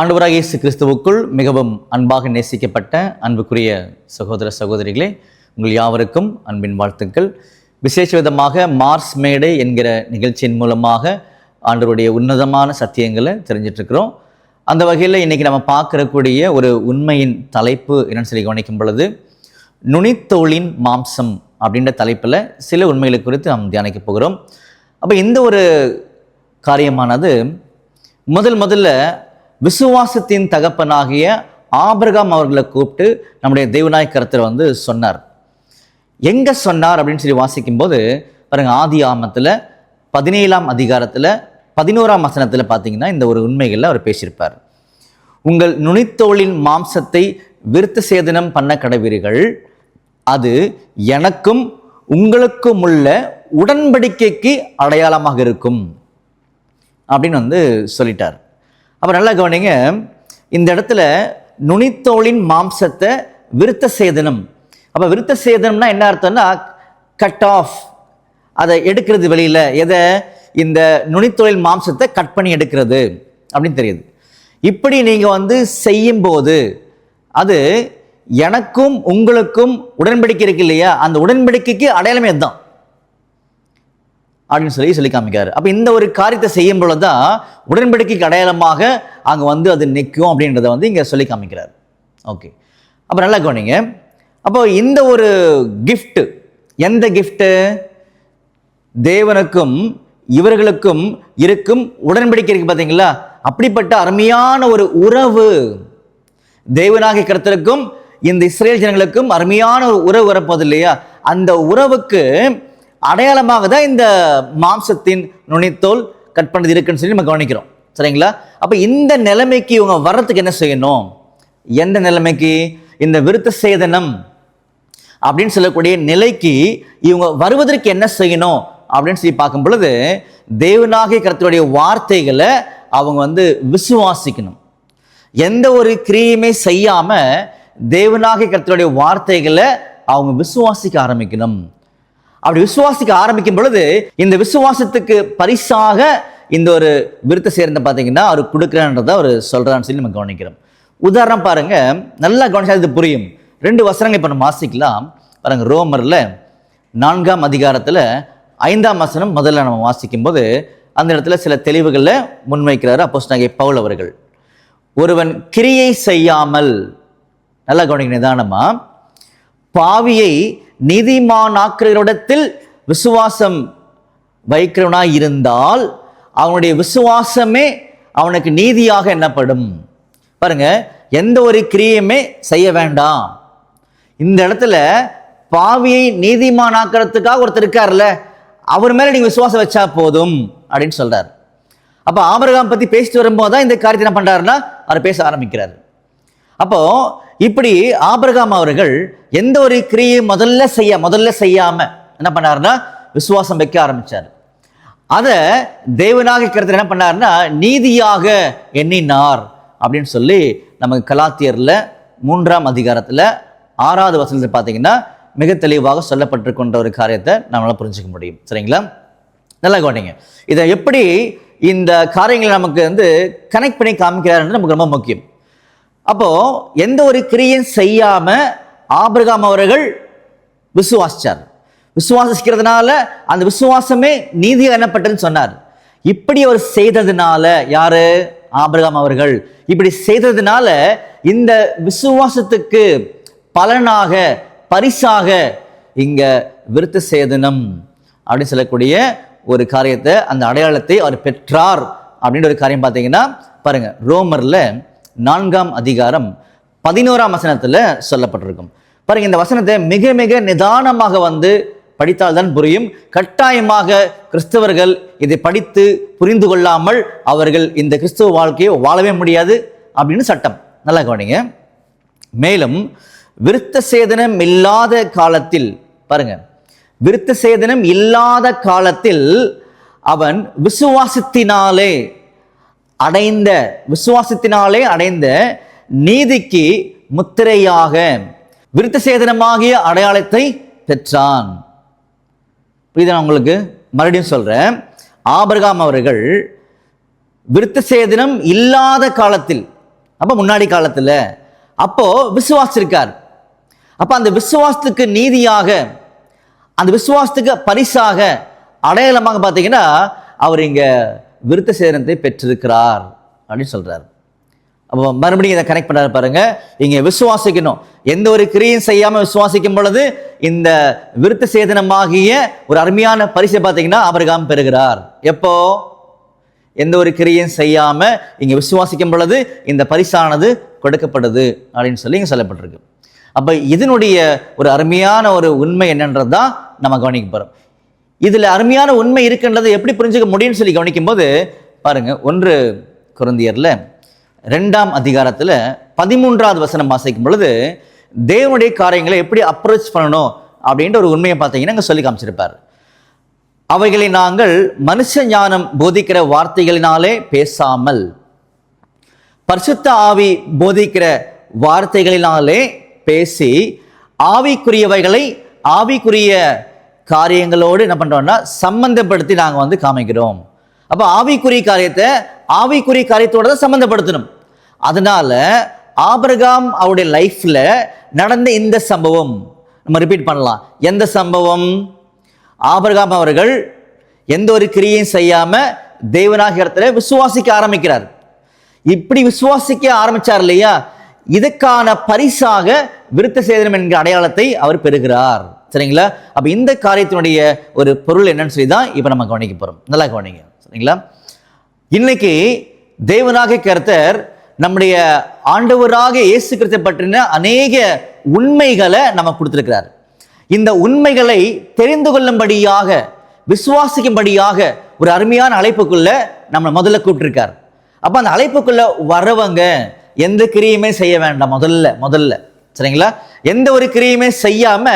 ஆண்டவராக இயேசு கிறிஸ்துவுக்குள் மிகவும் அன்பாக நேசிக்கப்பட்ட அன்புக்குரிய சகோதர சகோதரிகளே உங்கள் யாவருக்கும் அன்பின் வாழ்த்துக்கள். விசேஷ விதமாக மார்ஸ் மேடை என்கிற நிகழ்ச்சியின் மூலமாக ஆண்டவருடைய உன்னதமான சத்தியங்களை தெரிஞ்சிட்ருக்கிறோம். அந்த வகையில் இன்றைக்கி நம்ம பார்க்கறக்கூடிய ஒரு உண்மையின் தலைப்பு என்னன்னு சொல்லி கவனிக்கும் பொழுது நுனித்தோளின் மாம்சம் அப்படின்ற தலைப்பில் சில உண்மைகளை குறித்து நாம் தியானிக்க போகிறோம். அப்போ இந்த ஒரு காரியமானது முதல் முதல்ல விசுவாசத்தின் தகப்பனாகிய ஆபிரகாம் அவர்களை கூப்பிட்டு நம்முடைய தெய்வநாய் கருத்தர் வந்து சொன்னார். எங்கே சொன்னார் அப்படின்னு சொல்லி வாசிக்கும்போது பாருங்க ஆதி ஆமத்தில் பதினேழாம் அதிகாரத்தில் பதினோராம் வசனத்தில் பார்த்தீங்கன்னா இந்த ஒரு உண்மைகளில் அவர் பேசியிருப்பார். உங்கள் நுனித்தோளின் மாம்சத்தை விருத்த சேதனம் பண்ண கடவீர்கள். அது எனக்கும் உங்களுக்கும் உள்ள உடன்படிக்கைக்கு அடையாளமாக இருக்கும். அப்படின்னு வந்து சொல்லிட்டார். அப்போ நல்லா கவனிங்க. இந்த இடத்துல நுனித்தோளின் மாம்சத்தை விருத்த சேதனம். அப்போ விருத்த சேதனம்னா என்ன அர்த்தம்னா கட் ஆஃப் அதை எடுக்கிறது வெளியில். எதை? இந்த நுனித்தொழில் மாம்சத்தை கட் பண்ணி எடுக்கிறது அப்படின்னு தெரியுது. இப்படி நீங்கள் வந்து செய்யும்போது அது எனக்கும் உங்களுக்கும் உடன்படிக்கை இருக்கு இல்லையா? அந்த உடன்படிக்கைக்கு அடையாளமே அதுதான் அப்படின்னு சொல்லி சொல்லி காமிக்காரு அப்போ இந்த ஒரு காரியத்தை செய்யும் பொழுது தான் உடன்படிக்கைக்கு அடையாளமாக அங்கே வந்து அது நிற்கும் அப்படின்றத வந்து இங்கே சொல்லி காமிக்கிறார் ஓகே அப்போ நல்லா கவனிங்க. அப்போ இந்த ஒரு கிஃப்ட்டு எந்த கிஃப்ட்டு தேவனுக்கும் இவர்களுக்கும் இருக்கும் உடன்படிக்கை இருக்கு பார்த்தீங்களா அப்படிப்பட்ட அருமையான ஒரு உறவு. தேவனாகிய கருத்தருக்கும் இந்த இஸ்ரேல் ஜனங்களுக்கும் அருமையான ஒரு உறவு வரப்போது இல்லையா? அந்த உறவுக்கு அடையாளமாக தான் இந்த மாம்சத்தின் நுனித்தோல் கட் பண்ணது இருக்குன்னு சொல்லி நம்ம கவனிக்கிறோம். சரிங்களா? அப்போ இந்த நிலைமைக்கு இவங்க வர்றதுக்கு என்ன செய்யணும்? எந்த நிலைமைக்கு? இந்த விருத்த சேதனம் அப்படின்னு சொல்லக்கூடிய நிலைக்கு இவங்க வருவதற்கு என்ன செய்யணும்? அப்படின்னு சொல்லி பார்க்கும் பொழுது தேவனாகிய கருத்துடைய வார்த்தைகளை அவங்க வந்து விசுவாசிக்கணும். எந்த ஒரு கிரியுமே செய்யாமல் தேவனாகிய கருத்துடைய வார்த்தைகளை அவங்க விசுவாசிக்க ஆரம்பிக்கணும். அப்படி விசுவாசிக்க ஆரம்பிக்கும் பொழுது இந்த விசுவாசத்துக்கு பரிசாக இந்த ஒரு விருத்த சேர்ந்த பார்த்தீங்கன்னா அவர் கொடுக்குறான்றதை அவர் சொல்கிறான்னு சொல்லி நம்ம கவனிக்கிறோம். உதாரணம் பாருங்க நல்லா கவனிச்சா இது புரியும். ரெண்டு வசனங்கள் இப்போ நம்ம வாசிக்கலாம். பாருங்க ரோமரில் நான்காம் அதிகாரத்தில் ஐந்தாம் வசனம் முதல்ல நம்ம வாசிக்கும்போது அந்த இடத்துல சில தெளிவுகளில் முன்வைக்கிறார் அப்போஸ் பவுல் அவர்கள். ஒருவன் கிரியை செய்யாமல் நல்லா கவனிக்க நிதானமாக பாவியை நீதிமானாக்குறவரிடத்தில் விசுவாசம் வைக்கிறவனாக இருந்தால் அவனுடைய விசுவாசமே அவனுக்கு நீதியாக எண்ணப்படும். பாருங்க எந்த ஒரு கிரியையுமே செய்ய வேண்டாம். இந்த இடத்துல பாவியை நீதிமானாக்கிறதுக்காக ஒருத்தர் இருக்கார்ல அவர் மேலே நீங்கள் விசுவாசம் வச்சா போதும் அப்படின்னு சொல்கிறார் அப்போ ஆபிரகாம் பற்றி பேசிட்டு வரும்போது தான் இந்த காரியத்தை என்ன பண்ணுறாருன்னா அவர் பேச ஆரம்பிக்கிறார். அப்போ இப்படி ஆபிரகாம் அவர்கள் எந்த ஒரு கிரியை முதல்ல செய்ய முதல்ல செய்யாம என்ன பண்ணாருன்னா விசுவாசம் வைக்க ஆரம்பிச்சார். அதை தேவனாக கருத்து என்ன பண்ணாருன்னா நீதியாக எண்ணினார் அப்படின்னு சொல்லி நமக்கு கலாத்தியரில் மூன்றாம் அதிகாரத்தில் ஆறாவது வசனத்தில் பார்த்தீங்கன்னா மிக தெளிவாக சொல்லப்பட்டிருக்கின்ற ஒரு காரியத்தை நம்மளால் புரிஞ்சுக்க முடியும். சரிங்களா? நல்லா கவனிங்க. இதை எப்படி இந்த காரியங்களை நமக்கு வந்து கனெக்ட் பண்ணி காமிக்கிறாருன்றது நமக்கு ரொம்ப முக்கியம். அப்போ எந்த ஒரு கிரியும் செய்யாம ஆபிரகாம் அவர்கள் விசுவாசிச்சார். விசுவாசிக்கிறதுனால அந்த விசுவாசமே நீதி எண்ணப்பட்டதுன்னு சொன்னார். இப்படி அவர் செய்ததுனால யாரு? ஆபிரகாம் அவர்கள். இப்படி செய்ததுனால இந்த விசுவாசத்துக்கு பலனாக பரிசாக இங்க விருத்த சேதனம் அப்படின்னு சொல்லக்கூடிய ஒரு காரியத்தை அந்த அடையாளத்தை அவர் பெற்றார். அப்படின்ற ஒரு காரியம் பார்த்தீங்கன்னா பாருங்க ரோமர்ல நான்காம் அதிகாரம் பதினோராம் வசனத்தில் சொல்லப்பட்டிருக்கும். பாருங்க இந்த வசனத்தை மிக மிக நிதானமாக வந்து படித்தால்தான் புரியும். கட்டாயமாக கிறிஸ்தவர்கள் இதை படித்து புரிந்து கொள்ளாமல் அவர்கள் இந்த கிறிஸ்துவ வாழ்க்கையை வாழவே முடியாது அப்படின்னு சட்டம். நல்லா கவனிங்க. மேலும் விருத்த சேதனம் இல்லாத காலத்தில் பாருங்க விருத்த சேதனம் இல்லாத காலத்தில் அவன் விசுவாசத்தினாலே அடைந்த விசுவாசத்தினாலே அடைந்த நீதிக்கு முத்திரையாக விருத்த சேதனமாகிய அடையாளத்தை பெற்றான். புரியுதா நான் உங்களுக்கு? மறுபடியும் சொல்றேன். ஆபர்காம் அவர்கள் விருத்த சேதனம் இல்லாத காலத்தில் அப்போ முன்னாடி காலத்தில் அப்போ விசுவாசிருக்கார் அப்போ அந்த விசுவாசத்துக்கு நீதியாக அந்த விசுவாசத்துக்கு பரிசாக அடையாளமாக பார்த்தீங்கன்னா அவர் இங்கே விருத்த சேதனத்தை பெற்றிருக்கிறார் அப்படின்னு சொல்கிறார் அப்போ மறுபடியும் இதை கனெக்ட் பண்ணாரு பாருங்க. இங்கே விசுவாசிக்கணும். எந்த ஒரு கிரியும் செய்யாமல் விசுவாசிக்கும் பொழுது இந்த விருத்த சேதனமாகிய ஒரு அருமையான பரிசை பார்த்தீங்கன்னா அபரகாம் பெறுகிறார். எப்போ? எந்த ஒரு கிரியும் செய்யாமல் இங்கே விசுவாசிக்கும் பொழுது இந்த பரிசானது கொடுக்கப்படுது அப்படின்னு சொல்லி இங்கே சொல்லப்பட்டிருக்கு. அப்போ இதனுடைய ஒரு அருமையான ஒரு உண்மை என்னன்றது தான் நம்ம கவனிக்க போகிறோம் இதில் அருமையான உண்மை இருக்குன்றதை எப்படி புரிஞ்சுக்க முடியும்னு சொல்லி கவனிக்கும் போது பாருங்க ஒன்று குருந்தியரில் ரெண்டாம் அதிகாரத்தில் பதிமூன்றாவது வசனம் வாசிக்கும் பொழுது தேவனுடைய காரியங்களை எப்படி அப்ரோச் பண்ணணும் அப்படின்ற ஒரு உண்மையை பார்த்தீங்கன்னா இங்க சொல்லி காமிச்சிருப்பார். அவைகளை நாங்கள் மனுஷ ஞானம் போதிக்கிற வார்த்தைகளினாலே பேசாமல் பரிசுத்த ஆவி போதிக்கிற வார்த்தைகளினாலே பேசி ஆவிக்குரியவைகளை ஆவிக்குரிய காரியங்களோடு என்ன பண்ணுறோன்னா சம்மந்தப்படுத்தி நாங்கள் வந்து காமிக்கிறோம். அப்போ ஆவிக்குரிய காரியத்தை ஆவிக்குரிய காரியத்தோட தான் சம்மந்தப்படுத்தணும் அதனால ஆபிரகாம் அவருடைய லைஃப்பில் நடந்த இந்த சம்பவம் நம்ம ரிப்பீட் பண்ணலாம். எந்த சம்பவம்? ஆபிரகாம் அவர்கள் எந்த ஒரு கிரியையும் செய்யாமல் தேவனாகிய இடத்துல விசுவாசிக்க ஆரம்பிக்கிறார். இப்படி விசுவாசிக்க ஆரம்பிச்சார் இல்லையா? இதுக்கான பரிசாக விருத்த சேதனம் என்கிற அடையாளத்தை அவர் பெறுகிறார். சரிங்களா? அப்ப இந்த காரியத்தினுடைய ஒரு பொருள் என்னன்னு சொல்லி தான் இப்ப நம்ம கவனிக்க போறோம். நல்லா கவனிங்க. சரிங்களா? இன்னைக்கு தேவனாக கருத்தர் நம்முடைய ஆண்டவராக இயேசு கிறிஸ்தை பற்றின அநேக உண்மைகளை நம்ம கொடுத்துருக்கிறார். இந்த உண்மைகளை தெரிந்து கொள்ளும்படியாக விசுவாசிக்கும்படியாக ஒரு அருமையான அழைப்புக்குள்ள நம்ம முதல்ல கூப்பிட்டுருக்கார். அப்போ அந்த அழைப்புக்குள்ள வரவங்க எந்த கிரியுமே செய்ய வேண்டாம் முதல்ல முதல்ல. சரிங்களா? எந்த ஒரு கிரியுமே செய்யாம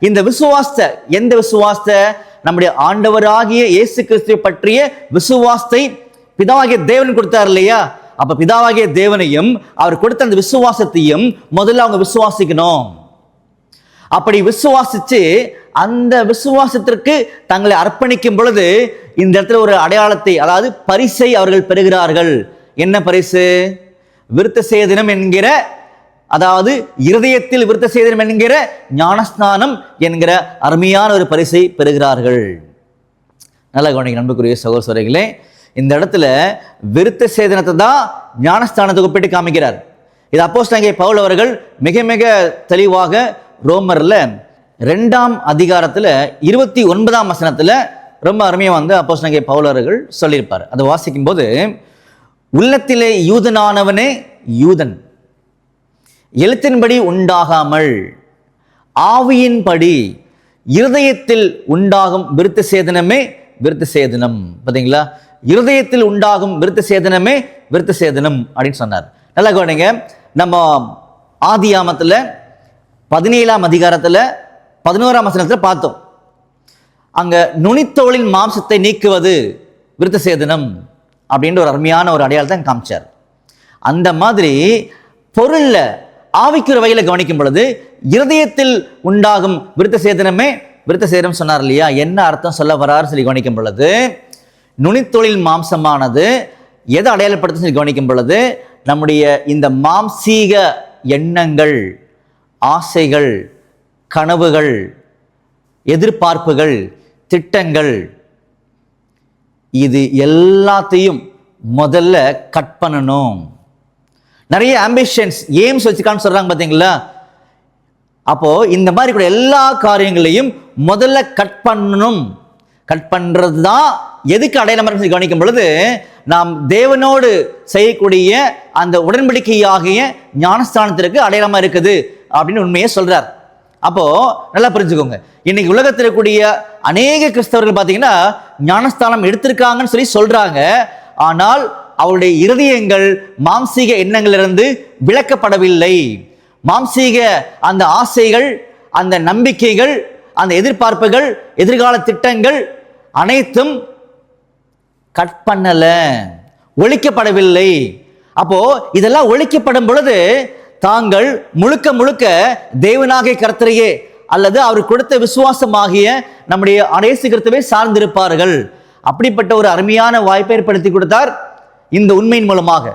இந்த விசுவாசத்தை எந்த விசுவாசத்தை? நம்முடைய ஆண்டவராகிய இயேசு கிறிஸ்துவை பற்றிய விசுவாசத்தை பிதாவாகிய தேவன் கொடுத்தார் இல்லையா? அப்ப பிதாவாகிய தேவனையும் அவர் கொடுத்த அந்த விசுவாசத்தையும் முதல்ல அவங்க விசுவாசிக்கணும். அப்படி விசுவாசிச்சு அந்த விசுவாசத்திற்கு தங்களை அர்ப்பணிக்கும் பொழுது இந்த இடத்துல ஒரு அடையாளத்தை அதாவது பரிசை அவர்கள் பெறுகிறார்கள். என்ன பரிசு? விருத்த சேதனம் என்கிற அதாவது இருதயத்தில் விருத்த சேதனம் என்கிற ஞானஸ்நானம் என்கிற அருமையான ஒரு பரிசை பெறுகிறார்கள். நல்ல கவனிக்க நண்புக்குரிய சகோதரர்களே இந்த இடத்துல விருத்த சேதனத்தை தான் ஞானஸ்தானத்துக்கு ஒப்பிட்டு காமிக்கிறார். இது அப்போஸ் பவுல் அவர்கள் மிக மிக தெளிவாக ரோமரில் ரெண்டாம் அதிகாரத்தில் இருபத்தி ஒன்பதாம் வசனத்தில் ரொம்ப அருமையாக வந்து அப்போஸ் பவுல் அவர்கள் சொல்லியிருப்பார். அதை வாசிக்கும் போது உள்ளத்திலே யூதனானவனே யூதன். எழுத்தின்படி உண்டாகாமல் ஆவியின்படி இருதயத்தில் உண்டாகும் விருத்த சேதனமே விருத்த சேதனம் பார்த்தீங்களா இருதயத்தில் உண்டாகும் விருத்த சேதனமே விருத்த சேதனம் அப்படின்னு சொன்னார். நல்லா கவனிங்க. நம்ம ஆதியாமத்துல பதினேழாம் அதிகாரத்தில் பதினோராம் வசனத்தில் பார்த்தோம். அங்கே நுனித்தோளின் மாம்சத்தை நீக்குவது விருத்த சேதனம் அப்படின்ற ஒரு அருமையான ஒரு அடையாளத்தை காமிச்சார். அந்த மாதிரி பொருளில் ஆவிக்குற வகையில் கவனிக்கும் பொழுது இருதயத்தில் உண்டாகும் விருத்த சேதனமே விருத்த சேதனம் சொன்னார் இல்லையா? என்ன அர்த்தம் சொல்ல வராரு சொல்லி கவனிக்கும் பொழுது நுனித்தொழில் மாம்சமானது எதை அடையாளப்படுத்த சொல்லி கவனிக்கும் பொழுது நம்முடைய இந்த மாம்சீக எண்ணங்கள் ஆசைகள் கனவுகள் எதிர்பார்ப்புகள் திட்டங்கள் இது எல்லாத்தையும் முதல்ல கட் பண்ணணும். நிறைய ஆம்பிஷன்ஸ் எய்ம்ஸ் வச்சுக்கான்னு சொல்றாங்க பார்த்தீங்களா அப்போ இந்த மாதிரி கூட எல்லா காரியங்களையும் முதல்ல கட் பண்ணணும். கட் பண்றது தான் எதுக்கு அடையாளம் சொல்லி கவனிக்கும் பொழுது நாம் தேவனோடு செய்யக்கூடிய அந்த உடன்படிக்கையாகிய ஞானஸ்தானத்திற்கு அடையாளமாக இருக்குது அப்படின்னு உண்மையை சொல்றார். அப்போது நல்லா புரிஞ்சுக்கோங்க. இன்னைக்கு உலகத்தில் இருக்கக்கூடிய அநேக கிறிஸ்தவர்கள் பார்த்தீங்கன்னா ஞானஸ்தானம் எடுத்திருக்காங்கன்னு சொல்லி சொல்கிறாங்க ஆனால் அவருடைய இருதயங்கள் மாம்சீக எண்ணங்களிலிருந்து விளக்கப்படவில்லை. மாம்சீக அந்த ஆசைகள் அந்த நம்பிக்கைகள் அந்த எதிர்பார்ப்புகள் எதிர்கால திட்டங்கள் அனைத்தும் கட் பண்ணலை ஒழிக்கப்படவில்லை. அப்போ இதெல்லாம் ஒழிக்கப்படும் பொழுது தாங்கள் முழுக்க முழுக்க தேவனாகிய கர்த்தரையே அல்லது அவர் கொடுத்த விசுவாசமாகிய நம்முடைய அநேசு கிறிஸ்துவை சார்ந்திருப்பார்கள். அப்படிப்பட்ட ஒரு அருமையான வாய்ப்பை ஏற்படுத்தி கொடுத்தார் இந்த உண்மையின் மூலமாக.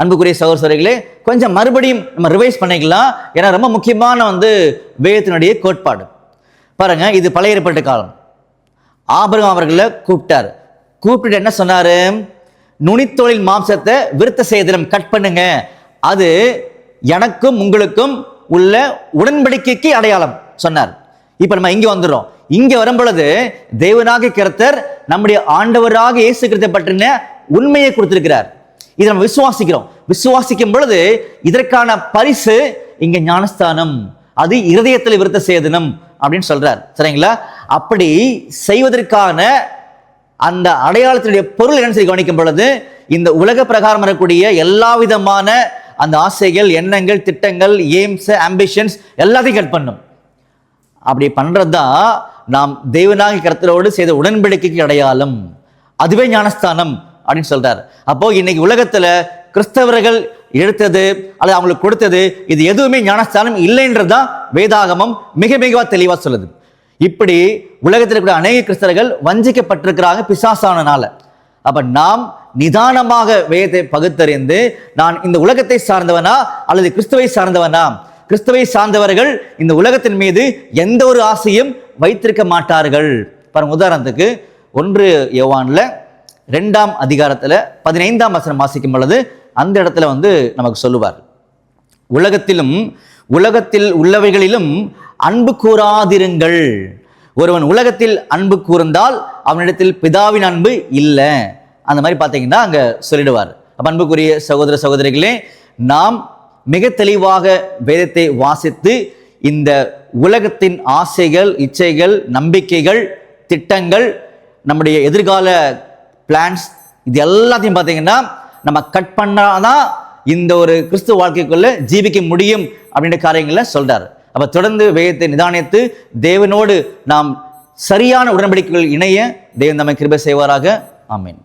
அன்புக்குரிய சகோதரர்களே கொஞ்சம் மறுபடியும் நம்ம ரிவைஸ் பண்ணிக்கலாம். ஏன்னா ரொம்ப முக்கியமான வந்து வேதத்தினுடைய கோட்பாடு. பாருங்க இது பழைய ஏற்பட்ட காலம். ஆபரகம் அவர்களை கூப்பிட்டார். கூப்பிட்டு என்ன சொன்னாரு? நுனித்தொழில் மாம்சத்தை விருத்த சேதனம் கட் பண்ணுங்க. அது எனக்கும் உங்களுக்கும் உள்ள உடன்படிக்கைக்கு அடையாளம் சொன்னார். இப்போ நம்ம இங்கே வந்துடுறோம். இங்கே வரும் பொழுது தேவனாக கிருத்தர் நம்முடைய ஆண்டவராக இயேசு கிறிஸ்துவை பற்றின உண்மையை கொடுத்திருக்கிறார். இதை நம்ம விசுவாசிக்கிறோம். விசுவாசிக்கும் பொழுது இதற்கான பரிசு இங்கே ஞானஸ்தானம். அது இருதயத்தில் விருத்த சேதனம் அப்படின்னு சொல்றார். சரிங்களா? அப்படி செய்வதற்கான அந்த அடையாளத்தினுடைய பொருள் என்ன செய்ய கவனிக்கும் பொழுது இந்த உலக பிரகாரம் வரக்கூடிய எல்லா விதமான அந்த ஆசைகள் எண்ணங்கள் திட்டங்கள் எய்ம்ஸ் ஆம்பிஷன்ஸ் எல்லாத்தையும் கட் பண்ணும். அப்படி பண்ணுறது தான் நாம் தெய்வனாகி கருத்தரோடு செய்த உடன்படிக்கைக்கு அடையாளம். அதுவே ஞானஸ்தானம் அப்படின்னு சொல்கிறார் அப்போது இன்னைக்கு உலகத்தில் கிறிஸ்தவர்கள் எடுத்தது அல்லது அவங்களுக்கு கொடுத்தது இது எதுவுமே ஞானஸ்தானம் இல்லைன்றது தான் வேதாகமம் மிக மிக தெளிவாக சொல்லுது. இப்படி உலகத்தில் இருக்கிற அநேக கிறிஸ்தவர்கள் வஞ்சிக்கப்பட்டிருக்கிறாங்க பிசாசானனால. அப்ப நாம் நிதானமாக வேதத்தை பகுத்தறிந்து நான் இந்த உலகத்தை சார்ந்தவனா அல்லது கிறிஸ்துவை சார்ந்தவனா? கிறிஸ்துவை சார்ந்தவர்கள் இந்த உலகத்தின் மீது எந்த ஒரு ஆசையும் வைத்திருக்க மாட்டார்கள். பாருங்க உதாரணத்துக்கு ஒன்று யோவான்ல ரெண்டாம் அதிகாரத்தில் பதினைந்தாம் வசனம் வாசிக்கும் பொழுது அந்த இடத்துல வந்து நமக்கு சொல்லுவார். உலகத்திலும் உலகத்தில் உள்ளவைகளிலும் அன்பு கூறாதிருங்கள். ஒருவன் உலகத்தில் அன்பு கூர்ந்தால் அவனிடத்தில் பிதாவின் அன்பு இல்லை. அந்த மாதிரி பார்த்தீங்கன்னா அங்கே சொல்லிடுவார். அப்போ அன்புக்குரிய சகோதர சகோதரிகளே நாம் மிக தெளிவாக வேதத்தை வாசித்து இந்த உலகத்தின் ஆசைகள் இச்சைகள் நம்பிக்கைகள் திட்டங்கள் நம்முடைய எதிர்கால பிளான்ஸ் இது எல்லாத்தையும் பார்த்தீங்கன்னா நம்ம கட் பண்ணாதான் இந்த ஒரு கிறிஸ்துவ வாழ்க்கைக்குள்ள ஜீவிக்க முடியும் அப்படின்ற காரியங்களை சொல்கிறார் அப்போ தொடர்ந்து வேதத்தை நிதானித்து தேவனோடு நாம் சரியான உடன்படிக்கைகள் இணைய தேவன் நம்மை கிருபை செய்வாராக. ஆமீன்.